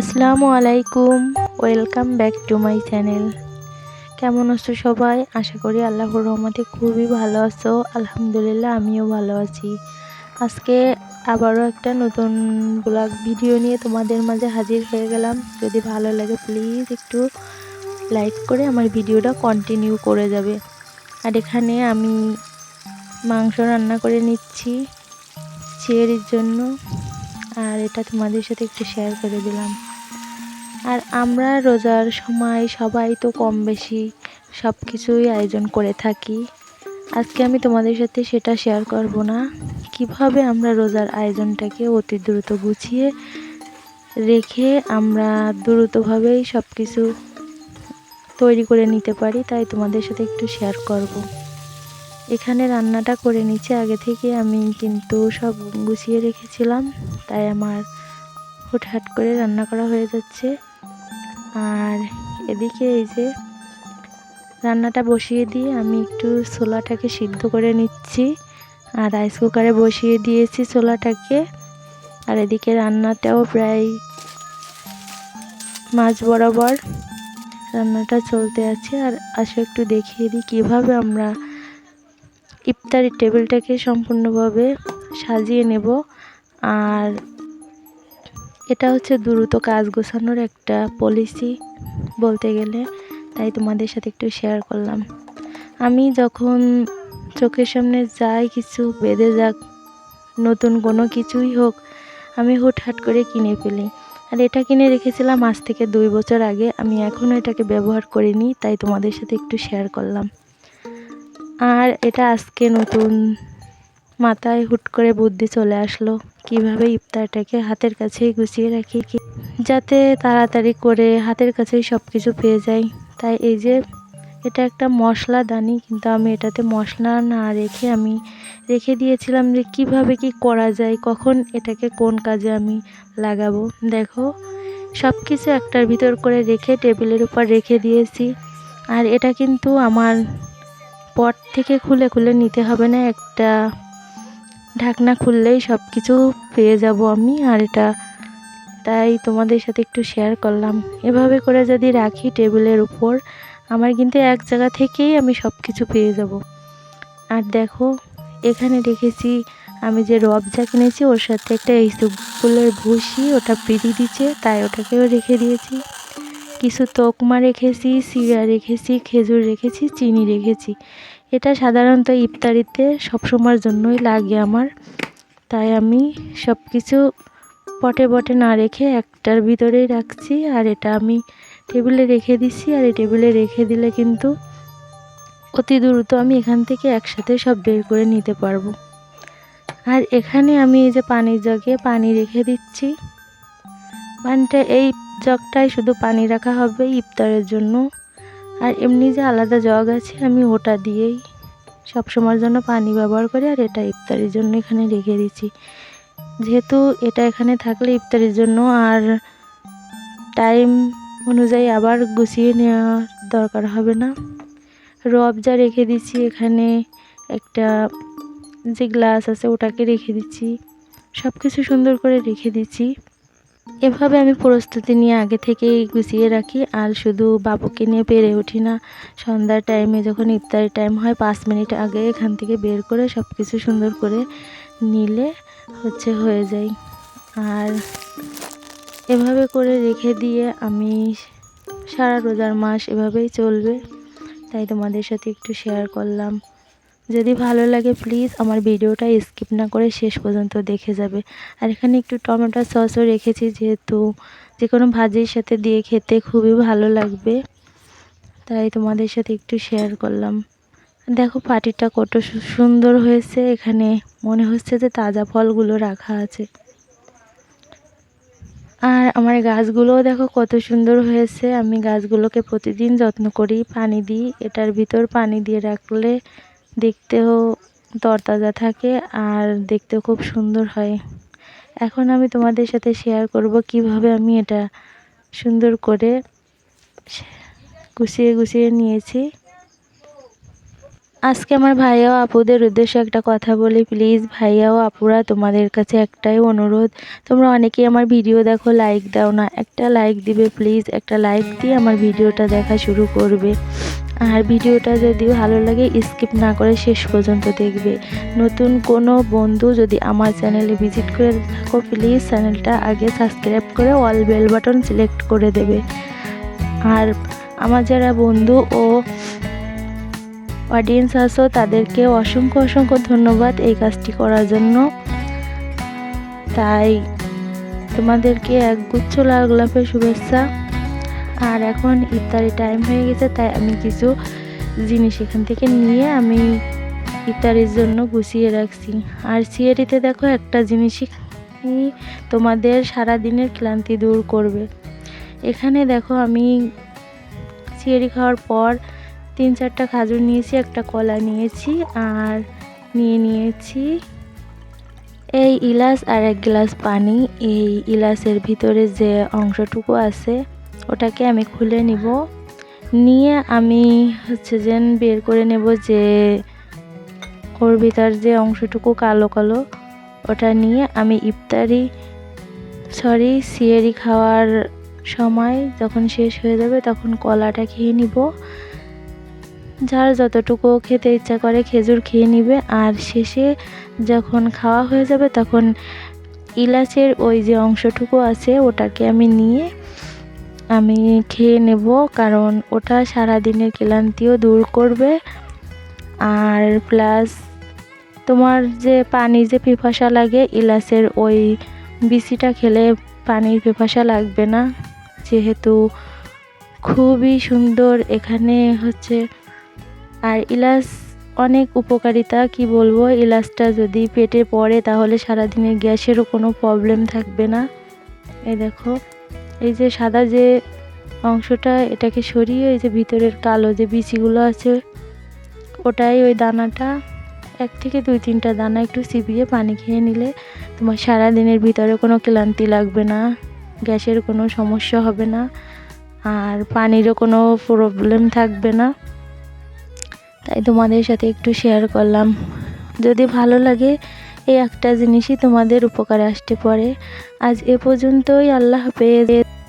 আসসালামু আলাইকুম। Welcome back to my channel কেমন আছো সবাই? আশা করি আল্লাহর রহমতে খুবই ভালো আছো। আলহামদুলিল্লাহ, আমিও ভালো আছি। আজকে আবারও একটা নতুন ব্লগ ভিডিও নিয়ে তোমাদের মাঝে হাজির হয়ে গেলাম। যদি ভালো লাগে প্লিজ একটু লাইক করে আমার ভিডিওটা কন্টিনিউ করে যাবে। আর এখানে আমি মাংস রান্না করে নিচ্ছি চেয়ারের জন্য। আর এটা তোমাদের সাথে একটু শেয়ার করে দিলাম। আর আমরা রোজার সময় সবাই তো কম বেশি সব কিছুই আয়োজন করে থাকি। আজকে আমি তোমাদের সাথে সেটা শেয়ার করব না। কীভাবে আমরা রোজার আয়োজনটাকে অতি দ্রুত গুছিয়ে রেখে আমরা দ্রুতভাবেই সব কিছু তৈরি করে নিতে পারি, তাই তোমাদের সাথে একটু শেয়ার করব। এখানে রান্নাটা করে নিচ্ছে আগে থেকে আমি কিন্তু সব গুছিয়ে রেখেছিলাম, তাই আমার হুটহাট করে রান্না করা হয়ে যাচ্ছে। আর এদিকে এই যে রান্নাটা বসিয়ে দিয়ে আমি একটু ছোলাটাকে সিদ্ধ করে নিচ্ছি। আর রাইস কুকারে বসিয়ে দিয়েছি ছোলাটাকে। আর এদিকে রান্নাটাও প্রায় মাছ বরাবর রান্নাটা চলতে আছে। আর আসো একটু দেখিয়ে দিই কীভাবে আমরা ইফতারি টেবিলটাকে সম্পূর্ণভাবে সাজিয়ে নেব। আর এটা হচ্ছে দ্রুত কাজ গোছানোর একটা পলিসি বলতে গেলে। তাই তোমাদের সাথে একটু শেয়ার করলাম। আমি যখন চোখের সামনে যাই কিছু বেঁধে যাক, নতুন কোনো কিছুই হোক, আমি হুটহাট করে কিনে ফেলি। আর এটা কিনে রেখেছিলাম আজ থেকে দুই বছর আগে, আমি এখনও এটাকে ব্যবহার করিনি, তাই তোমাদের সাথে একটু শেয়ার করলাম। আর এটা আজকে নতুন মাথায় হুট করে বুদ্ধি চলে আসলো। কীভাবে ইফতারটাকে হাতের কাছেই গুছিয়ে রাখি যাতে তাড়াতাড়ি করে হাতের কাছেই সব কিছু পেয়ে যাই। তাই এই যে, এটা একটা মশলা দানি, কিন্তু আমি এটাতে মশলা না রেখে আমি রেখে দিয়েছিলাম যে কীভাবে কি করা যায়, কখন এটাকে কোন কাজে আমি লাগাবো। দেখো সব কিছু একটার ভিতর করে রেখে টেবিলের উপর রেখে দিয়েছি। আর এটা কিন্তু আমার পট থেকে খুলে খুলে নিতে হবে না, একটা ঢাকনা খুললেই সব কিছু পেয়ে যাব আমি আর এটা তাই তোমাদের সাথে একটু শেয়ার করলাম। এভাবে করে যদি রাখি টেবিলের উপর, আমার কিন্তু এক জায়গা থেকেই আমি সব কিছু পেয়ে যাব। আর দেখো, এখানে রেখেছি আমি যে রবজা কিনেছি, ওর সাথে একটা এই ফুলের ভুসি ওটা পিড়ি দিচ্ছে, তাই ওটাকেও রেখে দিয়েছি। কিছু তোকমা রেখেছি, সিরা রেখেছি, খেজুর রেখেছি, চিনি রেখেছি। এটা সাধারণত ইফতারিতে সবসময়ের জন্যই লাগে আমার। তাই আমি সব কিছু পটে পটে না রেখে একটার ভিতরেই রাখছি। আর এটা আমি টেবিলে রেখে দিচ্ছি আর এই টেবিলে রেখে দিলে কিন্তু অতি দ্রুত আমি এখান থেকে একসাথে সব বের করে নিতে পারব। আর এখানে আমি এই যে পানির জগে পানি রেখে দিচ্ছি। পানিটা এই জগটায় শুধু পানি রাখা হবে ইফতারের জন্য। আর এমনি যে আলাদা জগ আছে, আমি ওটা দিয়েই সব সময়ের জন্য পানি ব্যবহার করি, আর এটা ইফতারির জন্য এখানে রেখে দিচ্ছি যেহেতু এটা এখানে থাকলে ইফতারির জন্য, আর টাইম অনুযায়ী আবার গুছিয়ে নেওয়ার দরকার হবে না। রবজা রেখে দিচ্ছি এখানে একটা যে গ্লাস আছে, ওটাকে রেখে দিচ্ছি সব কিছু সুন্দর করে রেখে দিচ্ছি এভাবে আমি প্রস্তুতি নিয়ে আগে থেকেই গুছিয়ে রাখি, আর শুধু বাবুকে নিয়ে পেরে উঠি না। সন্ধ্যার টাইমে যখন ইফতারের টাইম হয়, পাঁচ মিনিট আগে এখান থেকে বের করে সব কিছু সুন্দর করে নিলে হচ্ছে হয়ে যায়। আর এভাবে করে রেখে দিয়ে আমি সারা রোজার মাস এভাবেই চলবে। তাই তোমাদের সাথে একটু শেয়ার করলাম। যদি ভালো লাগে প্লিজ আমার ভিডিওটা স্কিপ না করে শেষ পর্যন্ত দেখে যাবে। আর এখানে একটু টমেটো সসও রেখেছি, যেহেতু যে কোনো ভাজির সাথে দিয়ে খেতে খুবই ভালো লাগবে। তাই তোমাদের সাথে একটু শেয়ার করলাম। দেখো পাটিটা কত সুন্দর হয়েছে। এখানে মনে হচ্ছে যে তাজা ফলগুলো রাখা আছে। আর আমার গাছগুলোও দেখো কত সুন্দর হয়েছে। আমি গাছগুলোকে প্রতিদিন যত্ন করি, পানি দিই। এটার ভিতর পানি দিয়ে রাখলে দেখতেও তরতাজা থাকে আর দেখতেও খুব সুন্দর হয়। এখন আমি তোমাদের সাথে শেয়ার করব কীভাবে আমি এটা সুন্দর করে গুছিয়ে গুছিয়ে নিয়েছি। আজকে আমার ভাইয়া ও আপুদের উদ্দেশ্যে একটা কথা বলি। প্লিজ ভাইয়া ও আপুরা তোমাদের কাছে একটাই অনুরোধ, তোমরা অনেকেই আমার ভিডিও দেখো লাইক দাও না। একটা লাইক দিবে প্লিজ একটা লাইক দিয়ে আমার ভিডিওটা দেখা শুরু করবে। আর ভিডিওটা যদি ভালো লাগে স্কিপ না করে শেষ পর্যন্ত দেখবে। নতুন কোনো বন্ধু যদি আমার চ্যানেলে ভিজিট করে থাকো প্লিজ চ্যানেলটা আগে সাবস্ক্রাইব করে অল বেল বাটন সিলেক্ট করে দেবে। আর আমার যারা বন্ধু ও অডিয়েন্স আছো তাদেরকে অসংখ্য অসংখ্য ধন্যবাদ এই কাজটি করার জন্য। তাই তোমাদেরকে একগুচ্ছ লাল লাফের শুভেচ্ছা। আর এখন ইফতারি টাইম হয়ে গেছে, তাই আমি কিছু জিনিস এখান থেকে নিয়ে আমি ইফতারির জন্য গুছিয়ে রাখছি। আর সিয়ারিতে দেখো একটা জিনিসই তোমাদের সারা দিনের ক্লান্তি দূর করবে। এখানে দেখো আমি সিয়ারি খাওয়ার পর তিন চারটা খাজুর নিয়েছি, একটা কলা নিয়েছি আর নিয়ে নিয়েছি এই ইলাচ আর এক গ্লাস পানি। এই ইলাচের ভিতরে যে অংশটুকু আছে, ওটাকে আমি খুলে নিব। নিয়ে আমি হচ্ছে যে বের করে নেব যে ওর ভিতর যে অংশটুকু কালো কালো, ওটা নিয়ে আমি ইফতারি, সরি সিয়ারি খাওয়ার সময় যখন শেষ হয়ে যাবে তখন কলাটা খেয়ে নিব। যার যতটুকু খেতে ইচ্ছা করে খেজুর খেয়ে নিবে। আর শেষে যখন খাওয়া হয়ে যাবে তখন ইলাচের ওই যে অংশটুকু আছে, ওটাকে আমি নিয়ে আমি খেয়ে নেব, কারণ ওটা সারা দিনের ক্লান্তিও দূর করবে। আর প্লাস তোমার যে পানি যে পিপাসা লাগে, ইলাচের ওই বিচিটা খেলে পানির পিপাসা লাগবে না। যেহেতু খুবই সুন্দর এখানে হচ্ছে আর ইলাচ অনেক উপকারিতা, কি বলব? ইলাচটা যদি পেটে পড়ে তাহলে সারাদিনে গ্যাসেরও কোনো প্রবলেম থাকবে না। এই দেখো, এই যে সাদা যে অংশটা, এটাকে সরিয়ে এই যে ভিতরের কালো যে বিচিগুলো আছে, ওটাই ওই দানাটা, এক থেকে দুই তিনটা দানা একটু চিবিয়ে পানি খেয়ে নিলে তোমার সারা দিনের ভিতরে কোনো ক্লান্তি লাগবে না, গ্যাসের কোনো সমস্যা হবে না, আর পানিরও কোনো প্রবলেম থাকবে না। তাই তোমাদের সাথে একটু শেয়ার করলাম। যদি ভালো লাগে, এই একটা জিনিসই তোমাদের উপকারে আসতে পারে। আজ এ পর্যন্তই, আল্লাহ হাফেজ।